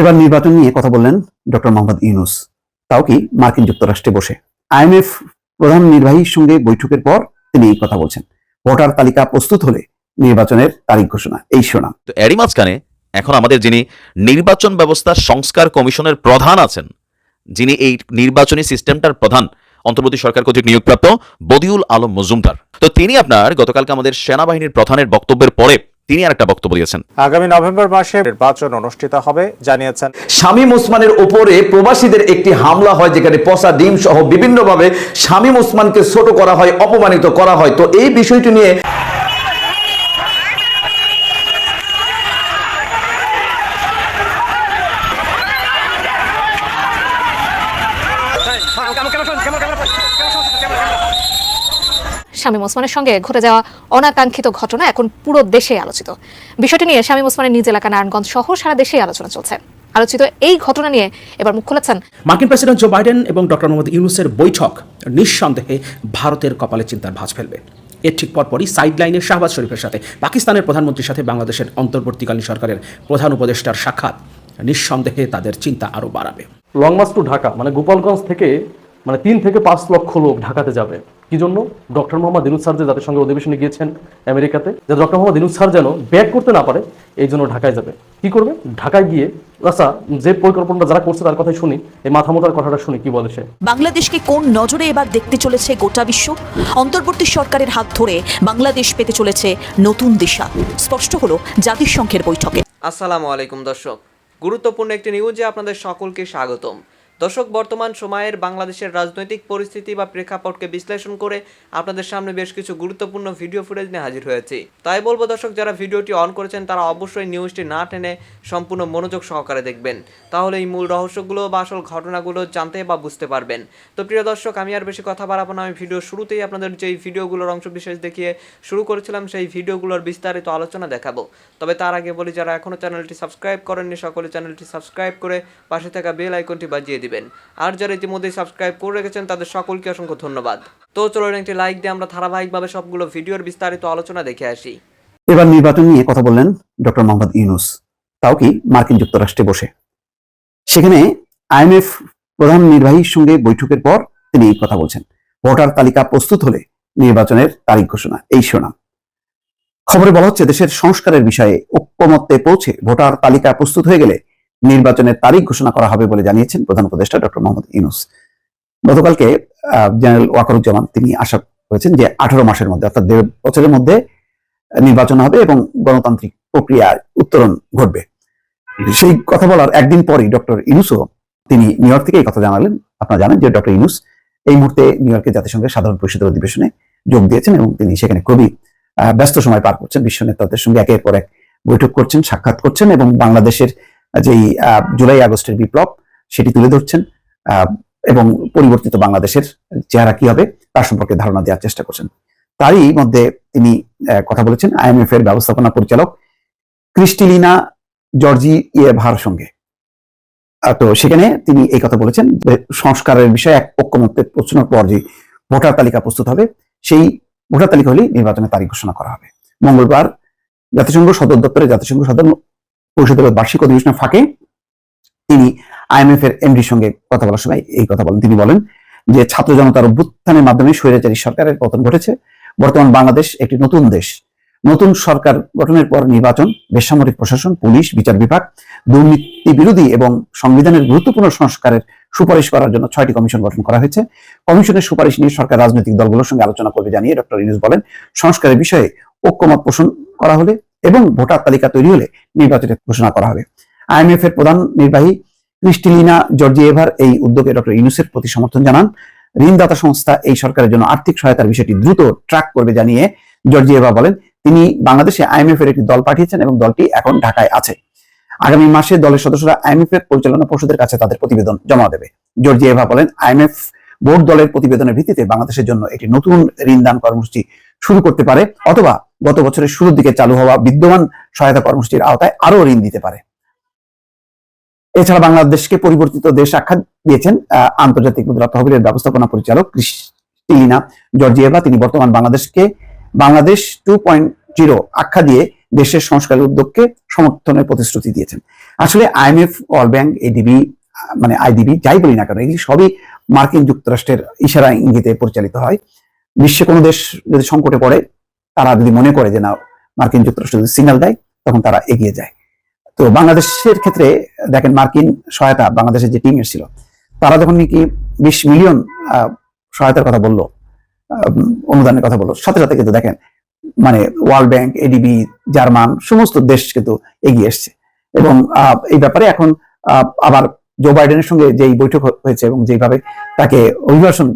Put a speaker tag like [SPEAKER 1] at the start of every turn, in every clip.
[SPEAKER 1] এবার নির্বাচন নিয়ে কথা বললেন ডক্টর মোহাম্মদ ইউনুস। তাও কি মার্কিন যুক্তরাষ্ট্রে বসে। আইএমএফ প্রধান নির্বাহীর সঙ্গে বৈঠকের পর তিনি এই কথা বলছেন। ভোটার তালিকা প্রস্তুত হলে নির্বাচনের তারিখ ঘোষণা। এই শোনা
[SPEAKER 2] তো এরই মাঝখানে এখন আমাদের যিনি নির্বাচন ব্যবস্থা সংস্কার কমিশনের প্রধান আছেন, যিনি এই নির্বাচনী সিস্টেমটার প্রধান, অন্তর্বর্তী সরকার কর্তৃক নিয়োগপ্রাপ্ত বদিউল আলম মজুমদার। তো তিনি আপনার গতকালকে আমাদের সেনাবাহিনীর প্রধানের বক্তব্যের পরে তিনি আর একটা বক্তব্য দিয়েছেন।
[SPEAKER 3] আগামী নভেম্বর মাসে নির্বাচন অনুষ্ঠিত হবে জানিয়েছেন।
[SPEAKER 4] শামীম ওসমানের উপরে প্রবাসীদের একটি হামলা হয় যেখানে পচা ডিম সহ বিভিন্নভাবে শামীম ওসমানকে ছোট করা হয় অপমানিত করা হয়। তো এই বিষয়টি নিয়ে
[SPEAKER 5] শামীম ওসমানের সঙ্গে ঘটে যাওয়া অনাকাঙ্ক্ষিত ঘটনা এখন পুরো দেশে আলোচিত। বিষয়টি নিয়ে শামীম ওসমানের নিজ এলাকা নারায়ণগঞ্জ সহ সারা দেশেই আলোচনা চলছে। আলোচিত এই ঘটনা নিয়ে এবার মুখ খুলেছেন
[SPEAKER 6] মার্কিন প্রেসিডেন্ট জো বাইডেন এবং ডক্টর মোহাম্মদ ইউনুসের বৈঠক। নিঃসন্দেহে ভারতের কপালে চিন্তার ভাঁজ ফেলবে। এর ঠিক পরপরই সাইডলাইনে শাহবাজ শরীফের সাথে পাকিস্তানের প্রধানমন্ত্রীর সাথে বাংলাদেশের অন্তর্বর্তীকালীন সরকারের প্রধান উপদেষ্টার সাক্ষাৎ। নিঃসন্দেহে তাদের চিন্তা আরও বাড়াবে।
[SPEAKER 7] লং মার্চ টু ঢাকা মানে গোপালগঞ্জ থেকে মানে তিন থেকে পাঁচ লক্ষ লোক ঢাকাতে যাবে। কি জন্য? ডক্টর মোহাম্মদ ইনুস স্যার যে জাতিসংঘের অধিবেশনে গিয়েছেন আমেরিকাতে যে ডক্টর মোহাম্মদ ইনুস স্যার যেন ব্যাক করতে না পারে এই জন্য ঢাকায় যাবে। কি করবে? ঢাকায় গিয়ে আচ্ছা যে পরিকল্পনাটা যারা করছে তার কথাই শুনি এই মাথা মোটার কথাটা শুনি কি বলে সে?
[SPEAKER 8] বাংলাদেশকে কোন নজরে এবার দেখতে চলেছে গোটা বিশ্ব? অন্তর্বর্তী সরকারের হাত ধরে বাংলাদেশ পেতে চলেছে নতুন দিশা। স্পষ্ট হলো জাতিসংঘের বৈঠকে।
[SPEAKER 9] আসসালামু আলাইকুম দর্শক। গুরুত্বপূর্ণ একটি নিউজে আপনাদের সকলকে স্বাগতম। দর্শক, বর্তমান সময়ের বাংলাদেশের রাজনৈতিক পরিস্থিতি বা প্রেক্ষাপটকে বিশ্লেষণ করে আপনাদের সামনে বেশ কিছু গুরুত্বপূর্ণ ভিডিও ফুটেজ নিয়ে হাজির হয়েছি। তাই বলব দর্শক, যারা ভিডিওটি অন করেছেন, তারা অবশ্যই নিউজটি না টেনে সম্পূর্ণ মনোযোগ সহকারে দেখবেন। তাহলে এই মূল রহস্যগুলো বা আসল ঘটনাগুলো জানতে বা বুঝতে পারবেন। তো প্রিয় দর্শক, আমি আর বেশি কথা বাড়াবো না। আমি ভিডিও শুরুতেই আপনাদের যেই ভিডিওগুলোর অংশ বিশেষ দেখিয়ে শুরু করেছিলাম, সেই ভিডিওগুলোর বিস্তারিত আলোচনা দেখাবো। তবে তার আগে বলি, যারা এখনও চ্যানেলটি সাবস্ক্রাইব করেননি, সকলে চ্যানেলটি সাবস্ক্রাইব করে পাশে থাকা বেল আইকনটি বাজিয়ে দিবেন। আর যারা ইতিমধ্যেই সাবস্ক্রাইব করে রেখেছেন, তাদের সকলকে অসংখ্য ধন্যবাদ। তো চলুন একটি লাইক দিয়ে আমরা ধারাবাহিকভাবে সবগুলো ভিডিওর বিস্তারিত আলোচনা দেখে আসি।
[SPEAKER 1] এবার নির্বাচন নিয়ে কথা বললেন ডক্টর মোহাম্মদ ইউনুস। তাও কি মার্কিন যুক্তরাষ্ট্রে বসে? সেখানে আইএমএফ প্রধান নির্বাহীর সঙ্গে বৈঠকের পর তিনি এই কথা বলছেন। ভোটার তালিকা প্রস্তুত হলে নির্বাচনের তারিখ ঘোষণা, এই শোনা খবরে বলা হচ্ছে, দেশের সংস্কারের বিষয়ে ঐক্যমত্যে পৌঁছে ভোটার তালিকা প্রস্তুত হয়ে গেলে নির্বাচনের তারিখ ঘোষণা করা হবে বলে জানিয়েছেন প্রধান উপদেষ্টা ডক্টর মোহাম্মদ ইউনুস। গতকালকে জেনারেল ওয়াকারুজ্জামান, তিনি আশা করেছেন যে আঠারো মাসের মধ্যে, অর্থাৎ দেড় বছরের মধ্যে নির্বাচন হবে এবং গণতান্ত্রিক প্রক্রিয়ার উত্তরণ ঘটবে। সেই কথা বলার একদিন পরেই ডক্টর ইনুসও তিনি নিউ ইয়র্ক থেকে এই কথা জানালেন। আপনারা জানেন যে ডক্টর ইনুস এই মুহূর্তে নিউ ইয়র্কের জাতিসংঘের সাধারণ পরিষদের অধিবেশনে যোগ দিয়েছেন এবং তিনি সেখানে খুবই ব্যস্ত সময় পার করছেন। বিশ্ব নেতাদের সঙ্গে একের পর এক বৈঠক করছেন, সাক্ষাৎ করছেন এবং বাংলাদেশের যেই জুলাই আগস্টের বিপ্লব, সেটি তুলে ধরছেন এবং পরিবর্তিত বাংলাদেশের চেহারা কি হবে, তার সম্পর্কে ধারণা দেওয়ার চেষ্টা করছেন। তারই মধ্যে তিনি কথা বলেছেন আইএমএফ এর ব্যবস্থাপনা পরিচালক ক্রিস্টিলিনা জর্জি ইয়েভার সঙ্গে তো সেখানে তিনি এই কথা বলেছেন সংস্কারের বিষয়ে এক ঐক্যমত্যে পৌঁছানোর পর যে ভোটার তালিকা প্রস্তুত হবে, সেই ভোটার তালিকা হলেই নির্বাচনের তারিখ ঘোষণা করা হবে। মঙ্গলবার জাতিসংঘ সদর দপ্তরে জাতিসংঘ সাধারণ পরিষদের বার্ষিক অধিবেশনের ফাঁকে তিনি আইএমএফ এর এমডির সঙ্গে কথা বলার সময় এই কথা বলেন। তিনি বলেন যে, ছাত্র জনতার অভ্যুত্থানের মাধ্যমে স্বৈরাচারী সরকারের পতন ঘটেছে। বর্তমান বাংলাদেশ একটি নতুন দেশ। নতুন সরকার গঠনের পর নির্বাচন, বেসামরিক প্রশাসন, পুলিশ, বিচার বিভাগ, দুর্নীতি বিরোধী এবং সংবিধানের গুরুত্বপূর্ণ সংস্কারের সুপারিশ করার জন্য ছয়টি কমিশন গঠন করা হয়েছে। কমিশনের সুপারিশ নিয়ে সরকার রাজনৈতিক দলগুলোর সঙ্গে আলোচনা করবে জানিয়ে ডক্টর ইউনুস বলেন, সংস্কারের বিষয়ে ঐক্যমত পোষণ করা হলে এবং ভোটার তালিকা তৈরি হলে নির্বাচনের ঘোষণা করা হবে। আইএমএফ এর প্রধান নির্বাহী ক্রিস্টিলিনা জর্জিয়েভার এই উদ্যোগে ডক্টর ইউনুসের প্রতি সমর্থন জানান। ঋণদাতা সংস্থা এই সরকারের জন্য আর্থিক সহায়তার বিষয়টি দ্রুত ট্র্যাক করবে জানিয়ে জর্জিয়েভা বলেন। তিনি বাংলাদেশে আইএমএফ এর একটি দল পাঠিয়েছেন এবং দলটি এখন ঢাকায় আছে। আগামী মাসে দলের সদস্যরা আইএমএফ এর পরিচালনা পর্ষদের কাছে তাদের প্রতিবেদন জমা দেবে। জর্জিয়েভা বলেন, আইএমএফ বোর্ড দলের প্রতিবেদনের ভিত্তিতে বাংলাদেশের জন্য একটি নতুন ঋণ দান কর্মসূচি শুরু করতে পারে অথবা গত বছরের শুরুর দিকে চালু হওয়া বিদ্যমান সহায়তা কর্মসূচির আওতায় আরও ঋণ দিতে পারে। এছাড়া বাংলাদেশকে পরিবর্তিত দেশ আখ্যা দিয়েছেন আন্তর্জাতিক মুদ্রা তহবিলের ব্যবস্থাপনা পরিচালক ক্রিস্টিনা জর্জিয়েভা। তিনি বর্তমান বাংলাদেশকে, বাংলাদেশ টু পয়েন্ট জিরো আখ্যা দিয়ে দেশের সংস্কারের উদ্যোগকে সমর্থনের প্রতিশ্রুতি দিয়েছেন। আসলে আইএমএফ ওয়ার্ল্ড ব্যাংক এডিবি মানে আইডিবি যাই বলি না কেন, এগুলি সবই মার্কিন যুক্তরাষ্ট্রের ইশারা ইঙ্গিতে পরিচালিত হয়। বিশ্বে কোনো দেশ যদি সংকটে পড়ে, তারা যদি মনে করে যে না, মার্কিন যুক্তরাষ্ট্র যদি সিগন্যাল দেয়, তখন তারা এগিয়ে যায়। তো বাংলাদেশের ক্ষেত্রে দেখেন মার্কিন সহায়তা বাংলাদেশের যে টিম এসেছিল তারা যখন নাকি বিশ মিলিয়ন সহায়তার কথা বলল অনুদানের কথা বলল, সাথে সাথে কিন্তু দেখেন মানে ওয়ার্ল্ড ব্যাংক এডিবি জার্মান, সমস্ত দেশ কিন্তু এগিয়ে এসছে। এবং এই ব্যাপারে এখন আবার জো বাইডেনের সঙ্গে যেই বৈঠক হয়েছে এবং যেভাবে তাকে অভিবাসন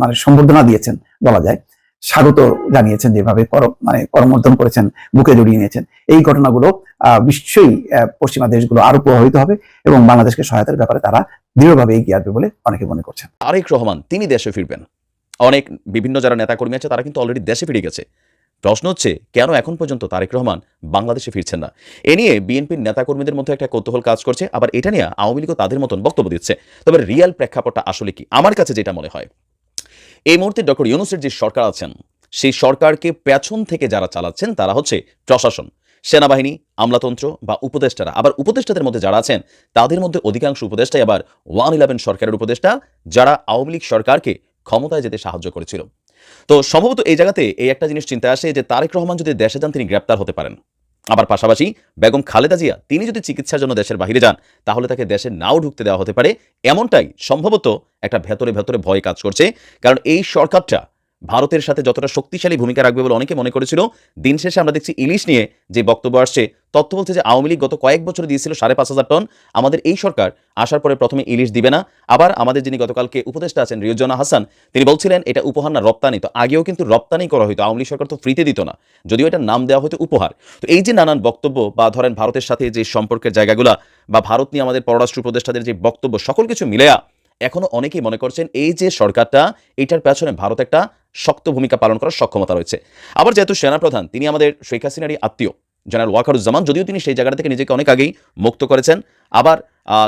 [SPEAKER 1] মানে সম্বর্ধনা দিয়েছেন, বলা যায়। স্বাগত জানিয়েছেন যেভাবে মানে করমর্দন করেছেন, বুকে জড়িয়ে নিয়েছেন। এই ঘটনাগুলো নিশ্চয়ই পশ্চিমা দেশগুলো আরও প্রভাবিত হবে এবং বাংলাদেশকে সহায়তার ব্যাপারে তারা দৃঢ়ভাবে এগিয়ে আসবে বলে অনেকে মনে করছেন।
[SPEAKER 2] তারেক রহমান, তিনি দেশে ফিরবেন। অনেক বিভিন্ন যারা নেতাকর্মী আছে, তারা কিন্তু অলরেডি দেশে ফিরে গেছে। প্রশ্ন হচ্ছে, কেন এখন পর্যন্ত তারেক রহমান বাংলাদেশে ফিরছেন না? এ নিয়ে বিএনপির নেতাকর্মীদের মধ্যে একটা কৌতূহল কাজ করছে, আবার এটা নিয়ে আওয়ামী লীগও তাদের মতন বক্তব্য দিচ্ছে। তবে রিয়েল প্রেক্ষাপটটা আসলে কি? আমার কাছে যেটা মনে হয় এই মুহূর্তে ডক্টর ইউনুসের যে সরকার আছেন, সেই সরকারকে পেছন থেকে যারা চালাচ্ছেন, তারা হচ্ছে প্রশাসন, সেনাবাহিনী, আমলাতন্ত্র বা উপদেষ্টারা। আবার উপদেষ্টাদের মধ্যে যারা আছেন, তাদের মধ্যে অধিকাংশ উপদেষ্টাই আবার ওয়ান ইলেভেন সরকারের উপদেষ্টা, যারা আওয়ামী লীগ সরকারকে ক্ষমতায় যেতে সাহায্য করেছিল। তো সম্ভবত এই জায়গাতে এই একটা জিনিস চিন্তায় আসে যে তারেক রহমান যদি দেশে যান, তিনি গ্রেপ্তার হতে পারেন। আবার পাশাপাশি বেগম খালেদা জিয়া, তিনি যদি চিকিৎসার জন্য দেশের বাহিরে যান, তাহলে তাকে দেশে নাও ঢুকতে দেওয়া হতে পারে। এমনটাই সম্ভবত একটা ভেতরে ভেতরে ভয় কাজ করছে। কারণ এই সরকারটা ভারতের সাথে যতটা শক্তিশালী ভূমিকা রাখবে বলে অনেকে মনে করেছিল, দিন শেষে আমরা দেখছি ইলিশ নিয়ে যে বক্তব্য আসছে, তথ্য বলছে যে আওয়ামী লীগ গত কয়েক বছরে দিয়েছিল সাড়ে পাঁচ হাজার টন। আমাদের এই সরকার আসার পরে প্রথমে ইলিশ দিবে না। আবার আমাদের যিনি গতকালকে উপদেষ্টা আছেন রিউজনা হাসান, তিনি বলছিলেন, এটা উপহার না, রপ্তানি। তো আগেও কিন্তু রপ্তানি করা হতো আওয়ামী লীগ সরকার তো ফ্রিতে দিত না। যদিও এটা নাম দেওয়া হতো উপহার। তো এই যে নানান বক্তব্য বা ধরেন ভারতের সাথে যে সম্পর্কের জায়গাগুলা বা ভারত নিয়ে আমাদের পররাষ্ট্র উপদেষ্টাদের যে বক্তব্য, সকল কিছু মিলেয়া এখনও অনেকেই মনে করছেন এই যে সরকারটা, এটার পেছনে ভারত একটা শক্ত ভূমিকা পালন করার সক্ষমতা রয়েছে। আবার যেহেতু সেনাপ্রধান, তিনি আমাদের শেখ হাসিনারই আত্মীয়, জেনারেল ওয়াকারুজ্জামান, যদিও তিনি সেই জায়গাটা থেকে নিজেকে অনেক আগেই মুক্ত করেছেন, আবার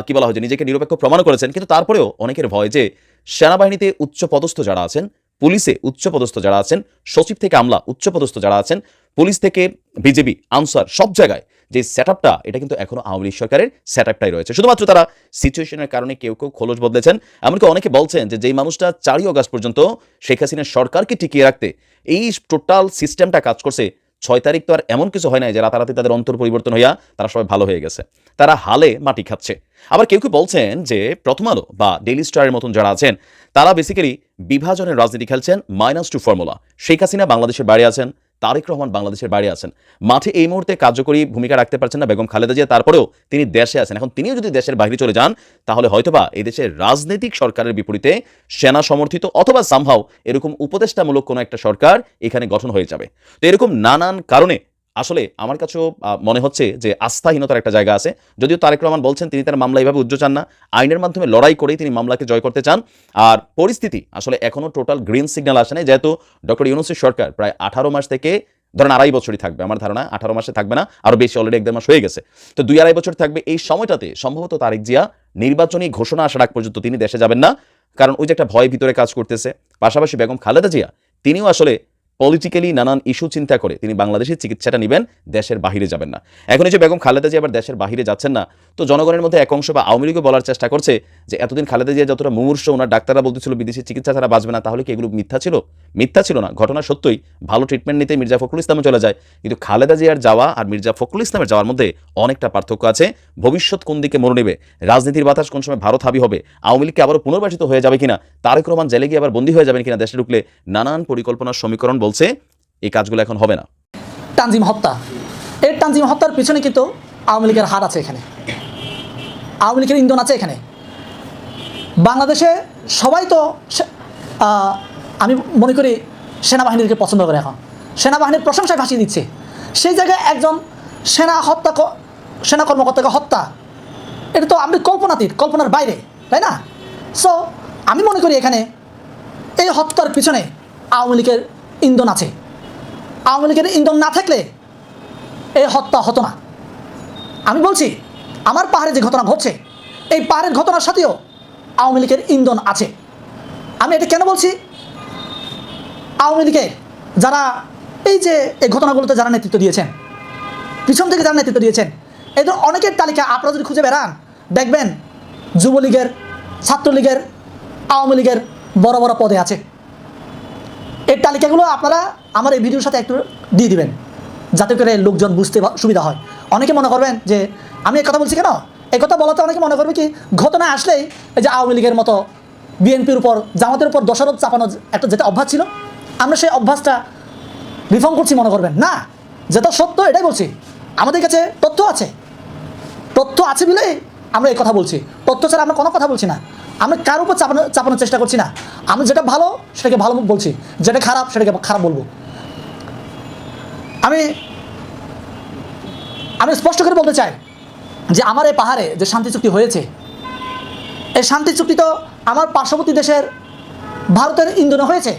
[SPEAKER 2] কি বলা হয় যে নিজেকে নিরপেক্ষ প্রমাণ করেছেন, কিন্তু তারপরেও অনেকের ভয় যে সেনাবাহিনীতে উচ্চ পদস্থ যারা আছেন, পুলিশে উচ্চ পদস্থ যারা আছেন, সচিব থেকে আমলা উচ্চ পদস্থ যারা আছেন, পুলিশ থেকে বিজেপি, আনসার সব জায়গায় যে সেট এটা কিন্তু এখনও আওয়ামী লীগ সরকারের সেট রয়েছে। শুধুমাত্র তারা সিচুয়েশনের কারণে কেউ কেউ খোলস বদলেছেন। এমনকি অনেকে বলছেন যে, যেই মানুষটা চারই অগাস্ট পর্যন্ত শেখ হাসিনার সরকারকে টিকিয়ে রাখতে, এই টোটাল সিস্টেমটা কাজ করছে, ছয় তারিখ তো আর এমন কিছু হয় নাই যে রাতারাতি তাদের অন্তর পরিবর্তন হইয়া তারা সবাই ভালো হয়ে গেছে। তারা হালে মাটি খাচ্ছে। আবার কেউ কেউ বলছেন যে, প্রথম আলো বা ডেইলি স্টারের মতন যারা আছেন, তারা বেসিক্যালি বিভাজনের রাজনীতি খেলছেন minus two formula Sheikh Hasina বাংলাদেশের বাইরে আছেন তারেক রহমান বাংলাদেশের বাইরে আছেন। মাঠে এই মুহূর্তে কার্যকরী ভূমিকা রাখতে পারছেন না বেগম খালেদা জিয়া, তারপরেও তিনি দেশে আছেন। এখন তিনিও যদি দেশের বাইরে চলে যান, তাহলে হয়তোবা এই দেশের রাজনৈতিক সরকারের বিপরীতে সেনা সমর্থিত অথবা সামহাও এরকম উপদেষ্টামূলক কোনো একটা সরকার এখানে গঠন হয়ে যাবে। তো এরকম নানান কারণে আসলে আমার কাছেও মনে হচ্ছে যে আস্থাহীনতার একটা জায়গা আছে। যদিও তারেক রহমান বলছেন তিনি তার মামলা এইভাবে উজ্জ্ব চান না, আইনের মাধ্যমে লড়াই করেই তিনি মামলাকে জয় করতে চান। আর পরিস্থিতি আসলে এখনও টোটাল গ্রিন সিগন্যাল আসে নাই, যেহেতু ডক্টর ইউনুসের সরকার প্রায় আঠারো মাস থেকে ধরেন আড়াই বছরই থাকবে, আমার ধারণা আঠারো মাসে থাকবে না আরও বেশি অলরেডি এক মাস হয়ে গেছে। তো দুই আড়াই বছর থাকবে এই সময়টাতে সম্ভবত তারেক জিয়া নির্বাচনী ঘোষণা আসার আগ পর্যন্ত তিনি দেশে যাবেন না। কারণ ওই যে একটা ভয় ভিতরে কাজ করতেছে, পাশাপাশি বেগম খালেদা জিয়া, তিনিও আসলে পলিটিক্যালি নানান ইস্যু চিন্তা করে তিনি বাংলাদেশের চিকিৎসাটা নেবেন, দেশের বাহিরে যাবেন না। এখন এই যে বেগম খালেদা জি আবার দেশের বাহিরে যাচ্ছেন না, তো জনগণের মধ্যে এক অংশ বা আওয়ামী লীগও বলার চেষ্টা করছে যে এতদিন খালেদা জিয়া যতটা মুমূর্ষ ওনার ডাক্তাররা বলতেছিল, বিদেশি চিকিৎসা ছাড়া বাঁচবে না, তাহলে কি এগুলো মিথ্যা ছিল? মিথ্যা ছিল না, ঘটনা সত্যই, ভালো ট্রিটমেন্ট নিতে মির্জা ফখরুল ইসলামে চলে যায়। কিন্তু খালেদা জিয়ার যাওয়া আর মির্জা ফখরুল ইসলামের যাওয়ার মধ্যে অনেকটা পার্থক্য আছে। ভবিষ্যৎ কোন দিকে মনে নেবে? রাজনীতির বাতাস কোন সময় ভারত হাবি হবে? আওয়ামী লীগকে আবারও পুনর্বাসিত হয়ে যাবে কিনা? তারেক রহমান জেলে গিয়ে আবার বন্দী হয়ে যাবেন কিনা? দেশে ঢুকলে নানান পরিকল্পনার সমীকরণ বলছে, এই কাজগুলো এখন হবে না।
[SPEAKER 10] তানজিম হত্যা। এই তানজিম হত্যার পিছনে কিন্তু আওয়ামী লীগের হাত আছে এখানে। আওয়ামী লীগের ইন্ধন আছে এখানে। বাংলাদেশে সবাই তো আমি মনে করি সেনাবাহিনীকে পছন্দ করে এখন। সেনাবাহিনীর প্রশংসা ভাসিয়ে দিচ্ছে। সেই জায়গায় একজন সেনা হত্যা সেনা কর্মকর্তাকে হত্যা, এটা তো আপনি কল্পনাতীত, কল্পনার বাইরে, তাই না? সো আমি মনে করি এখানে এই হত্যার পিছনে আওয়ামী লীগের ইন্ধন আছে। আওয়ামী লীগের ইন্ধন না থাকলে এই হত্যা হতো না। আমি বলছি, আমার পাহাড়ে যে ঘটনা ঘটছে, এই পাহাড়ের ঘটনার সাথেও আওয়ামী লীগের ইন্ধন আছে। আমি এটা কেন বলছি? আওয়ামী লীগের যারা এই যে এই ঘটনাগুলোতে যারা নেতৃত্ব দিয়েছেন, পিছন থেকে যারা নেতৃত্ব দিয়েছেন, এদের অনেকের তালিকা আপনারা যদি খুঁজে বেড়ান, দেখবেন যুবলীগের, ছাত্রলীগের, আওয়ামী লীগের বড় বড় পদে আছে। এর তালিকাগুলো আপনারা আমার এই ভিডিওর সাথে একটু দিয়ে দিবেন, যাতে করে লোকজন বুঝতে সুবিধা হয়। অনেকে মনে করবেন যে আমি কথা বলছি কেন? এই কথা বলাতে অনেকে মনে করবে কি, ঘটনা আসলেই যে আওয়ামী লীগের মতো বিএনপির উপর, জামাতের উপর দোষারোপ চাপানো একটা যেটা অভ্যাস ছিল, আমরা সেই অভ্যাসটা রিফর্ম করছি মনে করবেন। না, যেটা সত্য এটাই বলছি। আমাদের কাছে তথ্য আছে। তথ্য আছে বলে আমরা এই কথা বলছি। তথ্য ছাড়া আমরা কোনো কথা বলছি না। আমরা কার উপর চাপানো, চাপানোর চেষ্টা করছি না। আমরা যেটা ভালো, সেটাকে ভালো বলছি। যেটা খারাপ, সেটাকে খারাপ বলব। আমি আমি স্পষ্ট করে বলতে চাই যে আমার এই পাহাড়ে যে শান্তি চুক্তি হয়েছে, এই শান্তি চুক্তি তো আমার পার্শ্ববর্তী দেশের ভারতের ইন্ধনে হয়েছে।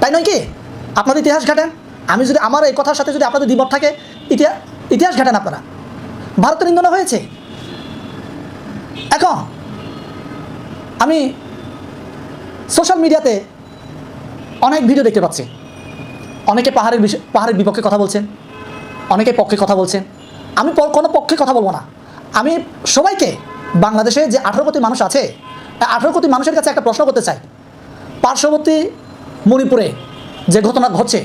[SPEAKER 10] তাই নয় কি? আপনাদের ইতিহাস ঘাটেন। আমি যদি আমার এই কথার সাথে যদি আপনাদের দ্বিমত থাকে ইতিহাস ইতিহাস ঘাটেন আপনারা। ভারতের ইন্ধনে হয়েছে। এখন, আমি সোশ্যাল মিডিয়াতে অনেক ভিডিও দেখতে পাচ্ছি। অনেকে পাহাড়ের পাহাড়ের বিপক্ষে কথা বলছেন। অনেকে পক্ষে কথা বলছেন। আমি কোনো পক্ষে কথা বলব না। আমি সবাইকে বাংলাদেশে যে আঠারো কোটি মানুষ আছে, আঠারো কোটি মানুষের কাছে একটা প্রশ্ন করতে চাই। পার্শ্ববর্তী মণিপুরে যে ঘটনা ঘটছে,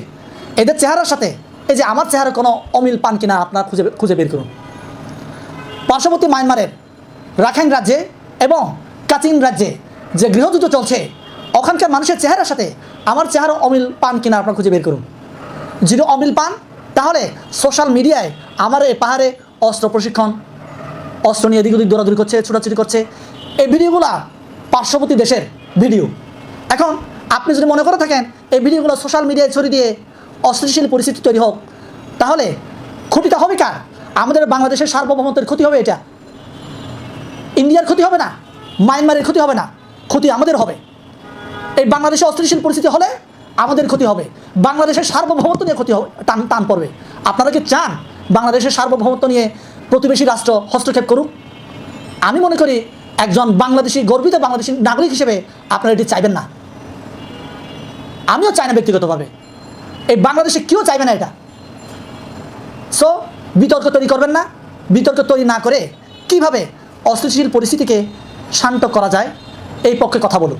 [SPEAKER 10] এদের চেহারার সাথে, এই যে আমার চেহারা কোনো অমিল পান কিনা আপনারা খুঁজে খুঁজে বের করুন। পার্শ্ববর্তী মায়ানমারের রাখাইন রাজ্যে এবং কাচিন রাজ্যে যে গৃহযুদ্ধ চলছে, ওখানকার মানুষের চেহারার সাথে আমার চেহারা অমিল পান কিনা আপনারা খুঁজে বের করুন। যিনি অমিল পান তাহলে সোশ্যাল মিডিয়ায় আমার এই পাহাড়ে অস্ত্র প্রশিক্ষণ, অস্ত্র নিয়ে এদিক ওদিক দৌড়াদৌড়ি করছে, ছোটাছুটি করছে। এই ভিডিওগুলা পার্শ্ববর্তী দেশের ভিডিও। এখন আপনি যদি মনে করে থাকেন, এই ভিডিওগুলো সোশ্যাল মিডিয়ায় ছড়িয়ে দিয়ে অস্থিতিশীল পরিস্থিতি তৈরি হোক, তাহলে ক্ষতিটা হবে কার? আমাদের বাংলাদেশের সার্বভৌমত্বের ক্ষতি হবে এটা। ইন্ডিয়ার ক্ষতি হবে না, মায়ানমারের ক্ষতি হবে না, ক্ষতি আমাদের হবে। এই বাংলাদেশে অস্থিতিশীল পরিস্থিতি হলে আমাদের ক্ষতি হবে। বাংলাদেশের সার্বভৌমত্ব নিয়ে ক্ষতি হবে, টান টান পড়বে। আপনারা কি চান বাংলাদেশের সার্বভৌমত্ব নিয়ে প্রতিবেশী রাষ্ট্র হস্তক্ষেপ করুক? আমি মনে করি একজন বাংলাদেশি, গর্বিত বাংলাদেশি নাগরিক হিসেবে আপনারা এটি চাইবেন না। আমিও চাই না ব্যক্তিগতভাবে। এই বাংলাদেশে কেউ চাইবে না এটা। সো বিতর্ক তৈরি করবেন না। বিতর্ক তৈরি না করে কীভাবে অস্থিতিশীল পরিস্থিতিকে শান্ত করা যায়, এই পক্ষে কথা বলুন।